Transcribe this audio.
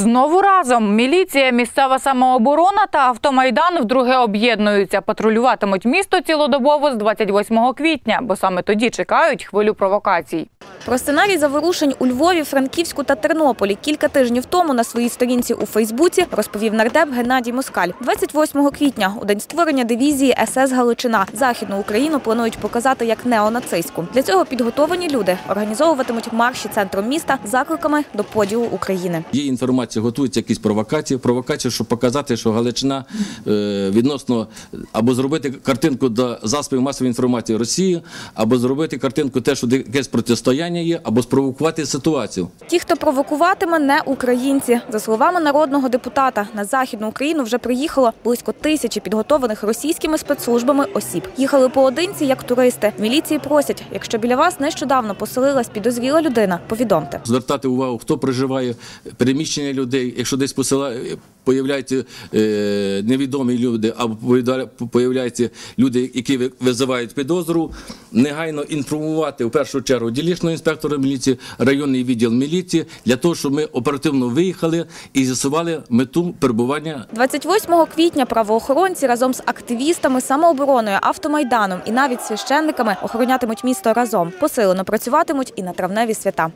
Знову разом міліція, місцева самооборона та автомайдан вдруге об'єднуються. Патрулюватимуть місто цілодобово з 28 квітня, бо саме тоді чекають хвилю провокацій. Про сценарій заворушень у Львові, Франківську та Тернополі кілька тижнів тому на своїй сторінці у Фейсбуці розповів нардеп Геннадій Москаль. 28 квітня, у день створення дивізії СС Галичина, Західну Україну планують показати як неонацистську. Для цього підготовлені люди організовуватимуть марші центром міста закликами до поділу України. Є інформація, готуються якісь провокації. Провокації, щоб показати, що Галичина е, відносно або зробити картинку до засобів масової інформації Росії, або зробити картинку те, що якесь протистояння є, або спровокувати ситуацію. Ті, хто провокуватиме, не українці. За словами народного депутата, на західну Україну вже приїхало близько тисячі підготованих російськими спецслужбами осіб. Їхали поодинці як туристи. В Міліції просять, якщо біля вас нещодавно поселилась підозріла людина, повідомте. Звертати увагу, хто проживає, переміщення людей, якщо десь посила появляються е, невідомі люди, або появля- появляються люди, які ви- визивають підозру, негайно інформувати в першу чергу дільничного інспектора міліції, районний відділ міліції для того, щоб ми оперативно виїхали і з'ясували мету перебування 28 квітня правоохоронці разом з активістами, самообороною, автомайданом і навіть священниками охоронятимуть місто разом. Посилено працюватимуть і на травневі свята.